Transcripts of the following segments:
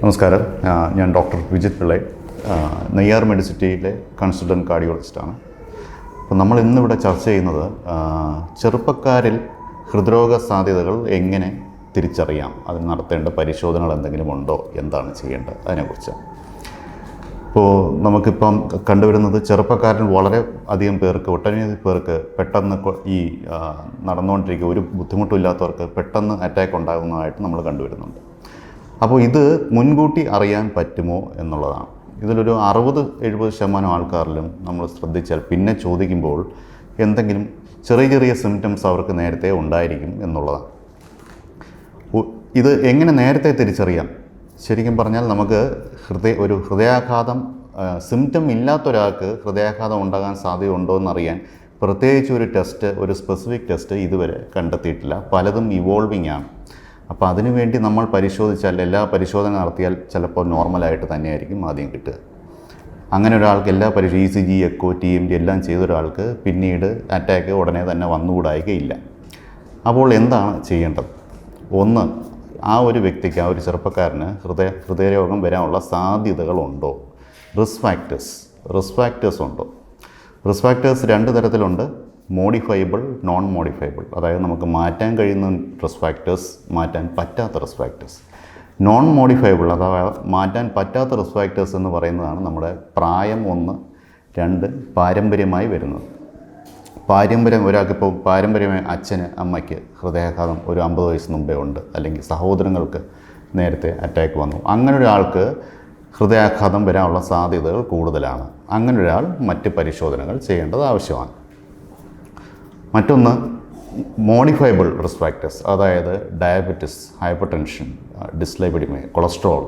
നമസ്കാരം. ഞാൻ ഡോക്ടർ വിജിത് പിള്ളൈ. നെയ്യാർ മെഡിസിറ്റിയിലെ കൺസൾട്ടന്റ് കാർഡിയോളജിസ്റ്റാണ്. അപ്പോൾ നമ്മൾ ഇന്നിവിടെ ചർച്ച ചെയ്യുന്നത് ചെറുപ്പക്കാരിൽ ഹൃദ്രോഗ സാധ്യതകൾ എങ്ങനെ തിരിച്ചറിയാം? അതിന് നടത്തേണ്ട പരിശോധനകൾ എന്തെങ്കിലും ഉണ്ടോ? എന്താണ് ചെയ്യേണ്ടത്? അതിനെക്കുറിച്ച്. ഇപ്പോൾ നമുക്കിപ്പം കണ്ടുവരുന്നത് ചെറുപ്പക്കാരിൽ വളരെ അധികം പേർക്ക് ഒട്ടനവധി പേർക്ക് പെട്ടെന്ന് ഈ നടന്നുകൊണ്ടിരിക്കുക ഒരു ബുദ്ധിമുട്ടില്ലാത്തവർക്ക് പെട്ടെന്ന് അറ്റാക്ക് ഉണ്ടാകുന്നതായിട്ട് നമ്മൾ കണ്ടുവരുന്നുണ്ട്. അപ്പോൾ ഇത് മുൻകൂട്ടി അറിയാൻ പറ്റുമോ എന്നുള്ളതാണ്. ഇതിലൊരു അറുപത് എഴുപത് ശതമാനം ആൾക്കാരിലും നമ്മൾ ശ്രദ്ധിച്ചാൽ പിന്നെ ചോദിക്കുമ്പോൾ എന്തെങ്കിലും ചെറിയ ചെറിയ സിംറ്റംസ് അവർക്ക് നേരത്തെ ഉണ്ടായിരിക്കും എന്നുള്ളതാണ്. ഇത് എങ്ങനെ നേരത്തെ തിരിച്ചറിയാം? ശരിക്കും പറഞ്ഞാൽ നമുക്ക് ഹൃദയ ഒരു ഹൃദയാഘാതം സിംറ്റം ഇല്ലാത്ത ഒരാൾക്ക് ഹൃദയാഘാതം ഉണ്ടാകാൻ സാധ്യതയുണ്ടോ എന്നറിയാൻ പ്രത്യേകിച്ച് ഒരു ടെസ്റ്റ് ഒരു സ്പെസിഫിക് ടെസ്റ്റ് ഇതുവരെ കണ്ടെത്തിയിട്ടില്ല. പലതും ഇവോൾവിംഗ് ആണ്. അപ്പോൾ അതിനുവേണ്ടി നമ്മൾ പരിശോധിച്ചാൽ എല്ലാ പരിശോധന നടത്തിയാൽ ചിലപ്പോൾ നോർമലായിട്ട് തന്നെയായിരിക്കും ആദ്യം കിട്ടുക. അങ്ങനെ ഒരാൾക്ക് എല്ലാ പരീക്ഷ E C G echo T M D എല്ലാം ചെയ്ത ഒരാൾക്ക് പിന്നീട് അറ്റാക്ക് ഉടനെ തന്നെ വന്നുകൂടായികയില്ല. അപ്പോൾ എന്താണ് ചെയ്യേണ്ടത്? ഒന്ന് ആ ഒരു വ്യക്തിക്ക് ആ ഒരു ചെറുപ്പക്കാരന് ഹൃദയ ഹൃദയരോഗം വരാനുള്ള സാധ്യതകളുണ്ടോ? റിസ്ക് ഫാക്ടേഴ്സ് റിസ്ക് ഫാക്ടേഴ്സ് ഉണ്ടോ? റിസ്ക് ഫാക്ടേഴ്സ് രണ്ട് തരത്തിലുണ്ട്. മോഡിഫൈബിൾ നോൺ മോഡിഫൈബിൾ അതായത് നമുക്ക് മാറ്റാൻ കഴിയുന്ന റിസ് ഫാക്ടേഴ്സ് മാറ്റാൻ പറ്റാത്ത റിസ് ഫാക്ടേഴ്സ് നോൺ മോഡിഫൈബിൾ അതായത് മാറ്റാൻ പറ്റാത്ത റിസ് ഫാക്ടേഴ്സ് എന്ന് പറയുന്നതാണ് നമ്മുടെ പ്രായം ഒന്ന് രണ്ട് പാരമ്പര്യമായി വരുന്നത്. പാരമ്പര്യം ഒരാൾക്കിപ്പോൾ പാരമ്പര്യമായി അച്ഛന് അമ്മയ്ക്ക് ഹൃദയാഘാതം ഒരു അമ്പത് വയസ്സ് മുമ്പേ ഉണ്ട്. അല്ലെങ്കിൽ സഹോദരങ്ങൾക്ക് നേരത്തെ അറ്റാക്ക് വന്നു. അങ്ങനെ ഒരാൾക്ക് ഹൃദയാഘാതം വരാനുള്ള സാധ്യതകൾ കൂടുതലാണ്. അങ്ങനെ ഒരാൾ മറ്റ് പരിശോധനകൾ ചെയ്യേണ്ടത് ആവശ്യമാണ്. മറ്റൊന്ന് മോഡിഫൈബിൾ റിസ്ക് ഫാക്ടേഴ്സ് അതായത് diabetes hypertension dyslipidemia cholesterol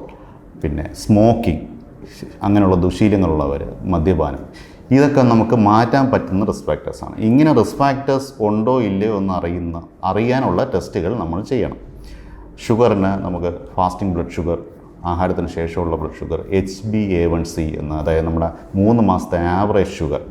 പിന്നെ സ്മോക്കിംഗ് അങ്ങനെയുള്ള ദുശീലങ്ങളുള്ളവർ മദ്യപാനം. ഇതൊക്കെ നമുക്ക് മാറ്റാൻ പറ്റുന്ന റിസ്ക് ഫാക്ടേഴ്സാണ് ഇങ്ങനെ റിസ്ക് ഫാക്ടേഴ്സ് ഉണ്ടോ ഇല്ലയോ എന്ന് അറിയുന്ന അറിയാനുള്ള ടെസ്റ്റുകൾ നമ്മൾ ചെയ്യണം. ഷുഗറിന് നമുക്ക് ഫാസ്റ്റിംഗ് ബ്ലഡ് ഷുഗർ ആഹാരത്തിന് ശേഷമുള്ള blood sugar H B A one C എന്ന് അതായത് നമ്മുടെ മൂന്ന് മാസത്തെ ആവറേജ് ഷുഗർ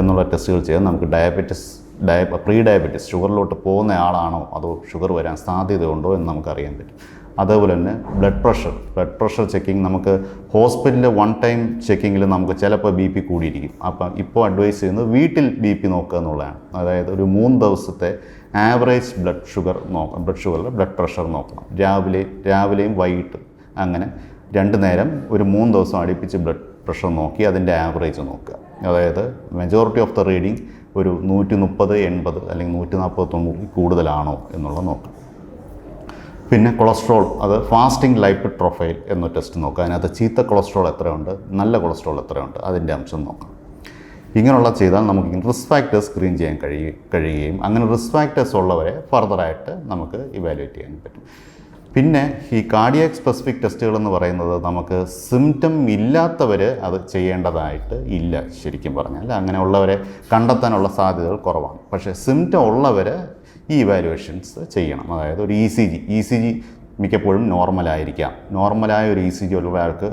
എന്നുള്ള ടെസ്റ്റുകൾ ചെയ്യാൻ നമുക്ക് ഡയബറ്റിസ് ഡയ പ്രീ ഡയബറ്റിസ് ഷുഗറിലോട്ട് പോകുന്ന ആളാണോ? അതോ ഷുഗർ വരാൻ സാധ്യതയുണ്ടോ എന്ന് നമുക്കറിയാൻ പറ്റും. അതേപോലെ തന്നെ blood pressure blood pressure checking നമുക്ക് ഹോസ്പിറ്റലിൽ വൺ ടൈം ചെക്കിങ്ങിൽ നമുക്ക് ചിലപ്പോൾ ബി പി കൂടിയിരിക്കും. അപ്പം ഇപ്പോൾ അഡ്വൈസ് ചെയ്യുന്നത് വീട്ടിൽ ബി പി നോക്കുക എന്നുള്ളതാണ്. അതായത് ഒരു മൂന്ന് ദിവസത്തെ ആവറേജ് ബ്ലഡ് ഷുഗർ നോക്കാം ബ്ലഡ് ഷുഗറിൽ ബ്ലഡ് പ്രഷർ നോക്കണം. രാവിലെ രാവിലെയും വൈകിട്ട് അങ്ങനെ രണ്ട് നേരം ഒരു മൂന്ന് ദിവസം അടുപ്പിച്ച് ബ്ലഡ് പ്രഷർ നോക്കി അതിന്റെ ആവറേജ് നോക്കുക. അതായത് മെജോറിറ്റി ഓഫ് ദ റീഡിങ് ഒരു നൂറ്റി മുപ്പത് എൺപത് അല്ലെങ്കിൽ നൂറ്റി നാൽപ്പത് തൊണ്ണൂറിൽ കൂടുതലാണോ എന്നുള്ളത് നോക്കാം. പിന്നെ കൊളസ്ട്രോൾ അത് ഫാസ്റ്റിംഗ് ലൈപ്പ് പ്രൊഫൈൽ എന്ന ടെസ്റ്റ് നോക്കുക അതിനകത്ത് ചീത്ത കൊളസ്ട്രോൾ എത്രയുണ്ട് നല്ല കൊളസ്ട്രോൾ എത്രയുണ്ട് അതിന്റെ അംശം നോക്കാം. ഇങ്ങനെയുള്ള ചെയ്താൽ നമുക്ക് റിസ്ക് ഫാക്ടേഴ്സ് സ്ക്രീൻ ചെയ്യാൻ കഴിയും കഴിയുകയും അങ്ങനെ റിസ്ക് ഫാക്ടേഴ്സ് ഉള്ളവരെ ഫർദറായിട്ട് നമുക്ക് ഇവാലുവേറ്റ് ചെയ്യാൻ പറ്റും. പിന്നെ ഈ കാർഡിയാക് സ്പെസിഫിക് ടെസ്റ്റുകൾ എന്ന് പറയുന്നത് നമുക്ക് സിംറ്റം ഇല്ലാത്തവർ അത് ചെയ്യേണ്ടതായിട്ട് ഇല്ല ശരിക്കും പറഞ്ഞാൽ. അങ്ങനെയുള്ളവരെ കണ്ടെത്താനുള്ള സാധ്യതകൾ കുറവാണ്. പക്ഷേ സിംറ്റം ഉള്ളവർ ഈ ഇവാലുവേഷൻസ് ചെയ്യണം. അതായത് ഒരു E C G E C G മിക്കപ്പോഴും നോർമലായിരിക്കാം നോർമലായ ഒരു ഇ സി ജി ഉള്ള ഒരാൾക്ക്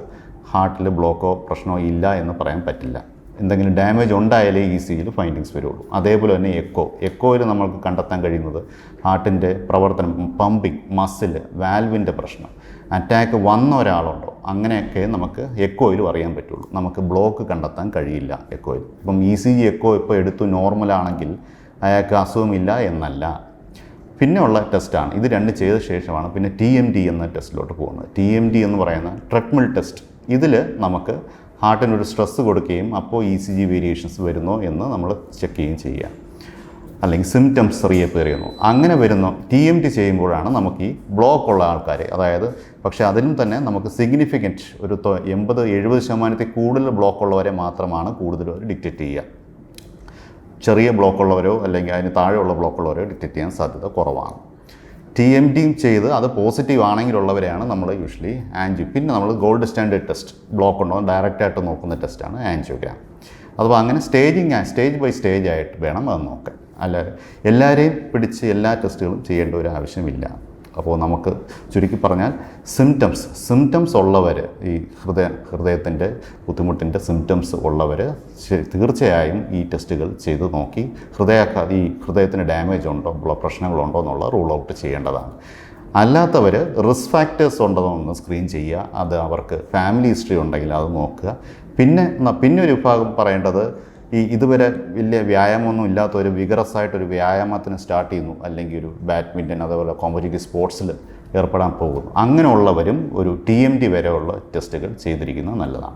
ഹാർട്ടിൽ ബ്ലോക്കോ പ്രശ്നമോ ഇല്ല എന്ന് പറയാൻ പറ്റില്ല. എന്തെങ്കിലും ഡാമേജ് ഉണ്ടായാലേ ഇ സിയിൽ ഫൈൻഡിങ്സ് വരുള്ളൂ. അതേപോലെ തന്നെ എക്കോ എക്കോയിൽ നമ്മൾക്ക് കണ്ടെത്താൻ കഴിയുന്നത് ഹാർട്ടിന്റെ പ്രവർത്തനം പമ്പിങ് മസിൽ വാൽവിന്റെ പ്രശ്നം. അറ്റാക്ക് വന്ന ഒരാളുണ്ടോ? അങ്ങനെയൊക്കെ നമുക്ക് എക്കോയിലും അറിയാൻ പറ്റുള്ളൂ. നമുക്ക് ബ്ലോക്ക് കണ്ടെത്താൻ കഴിയില്ല എക്കോയിൽ ഇപ്പം ഇ സി ജി എക്കോ ഇപ്പോൾ എടുത്തു നോർമലാണെങ്കിൽ അയാൾക്ക് അസുഖമില്ല എന്നല്ല. പിന്നെയുള്ള ടെസ്റ്റാണ് ഇത് രണ്ട് ചെയ്ത ശേഷമാണ് പിന്നെ ടി എം ഡി എന്ന ടെസ്റ്റിലോട്ട് പോകുന്നത്. ടി എം ഡി എന്ന് പറയുന്ന ട്രെഡ്മിൽ ടെസ്റ്റ് ഇതിൽ നമുക്ക് ഹാർട്ടിനൊരു സ്ട്രെസ്സ് കൊടുക്കുകയും അപ്പോൾ ഇ സി ജി വേരിയേഷൻസ് വരുന്നോ എന്ന് നമ്മൾ ചെക്ക് ചെയ്യുകയും ചെയ്യുക. അല്ലെങ്കിൽ സിംറ്റംസ് റീഅപ്പിയർ ചെയ്യുന്നു അങ്ങനെ വരുന്ന ടി എം ടി ചെയ്യുമ്പോഴാണ് നമുക്ക് ഈ ബ്ലോക്ക് ഉള്ള ആൾക്കാർ അതായത് പക്ഷേ അതിലും തന്നെ നമുക്ക് സിഗ്നിഫിക്കന്റ് ഒരു എൺപത് എഴുപത് ശതമാനത്തിൽ കൂടുതൽ ബ്ലോക്ക് ഉള്ളവരെ മാത്രമാണ് കൂടുതലും ഡിറ്റക്റ്റ് ചെയ്യുക. ചെറിയ ബ്ലോക്കുള്ളവരോ അല്ലെങ്കിൽ അതിന് താഴെയുള്ള ബ്ലോക്കുള്ളവരോ ഡിറ്റക്റ്റ് ചെയ്യാൻ സാധ്യത കുറവാണ്. ടി എം ടിയും ചെയ്ത് അത് പോസിറ്റീവ് ആണെങ്കിലുള്ളവരെയാണ് നമ്മൾ യൂഷ്വലി ആൻജിയോ പിന്നെ നമ്മൾ ഗോൾഡ് സ്റ്റാൻഡേർഡ് ടെസ്റ്റ് ബ്ലോക്ക് ഉണ്ടോ? ഡയറക്റ്റായിട്ട് നോക്കുന്ന ടെസ്റ്റാണ് ആൻജിയോഗ്രാം അപ്പോൾ അങ്ങനെ സ്റ്റേജിങ് സ്റ്റേജ് ബൈ സ്റ്റേജ് ആയിട്ട് വേണം അത് നോക്കാൻ. അല്ല എല്ലാവരെയും പിടിച്ച് എല്ലാ ടെസ്റ്റുകളും ചെയ്യേണ്ട ഒരു ആവശ്യമില്ല. അപ്പോൾ നമുക്ക് ചുരുക്കി പറഞ്ഞാൽ സിംറ്റംസ് സിംറ്റംസ് ഉള്ളവർ ഈ ഹൃദയ ഹൃദയത്തിന്റെ ബുദ്ധിമുട്ടിന്റെ സിംറ്റംസ് ഉള്ളവർ തീർച്ചയായും ഈ ടെസ്റ്റുകൾ ചെയ്ത് നോക്കി ഹൃദയ ഈ ഹൃദയത്തിന് ഡാമേജ് ഉണ്ടോ ഉള്ള പ്രശ്നങ്ങളുണ്ടോ എന്നുള്ള റൂൾ ഔട്ട് ചെയ്യേണ്ടതാണ്. അല്ലാത്തവർ റിസ്ക് ഫാക്ടേഴ്സ് ഉണ്ടോ എന്ന് സ്ക്രീൻ ചെയ്യുക അത് അവർക്ക് ഫാമിലി ഹിസ്റ്ററി ഉണ്ടെങ്കിൽ അത് നോക്കുക. പിന്നെ പിന്നെ ഒരു വിഭാഗം പറയേണ്ടത് ഈ ഇതുവരെ വലിയ വ്യായാമമൊന്നും ഇല്ലാത്ത ഒരു വിഗറസ് ആയിട്ടൊരു വ്യായാമത്തിന് സ്റ്റാർട്ട് ചെയ്യുന്നു. അല്ലെങ്കിൽ ഒരു ബാഡ്മിന്റൺ അതേപോലെ കോമ്പറ്റേറ്റീവ് സ്പോർട്സിൽ ഏർപ്പെടാൻ പോകുന്നു. അങ്ങനെയുള്ളവരും ഒരു ടി എം ടി വരെയുള്ള ടെസ്റ്റുകൾ ചെയ്തിരിക്കുന്നത് നല്ലതാണ്.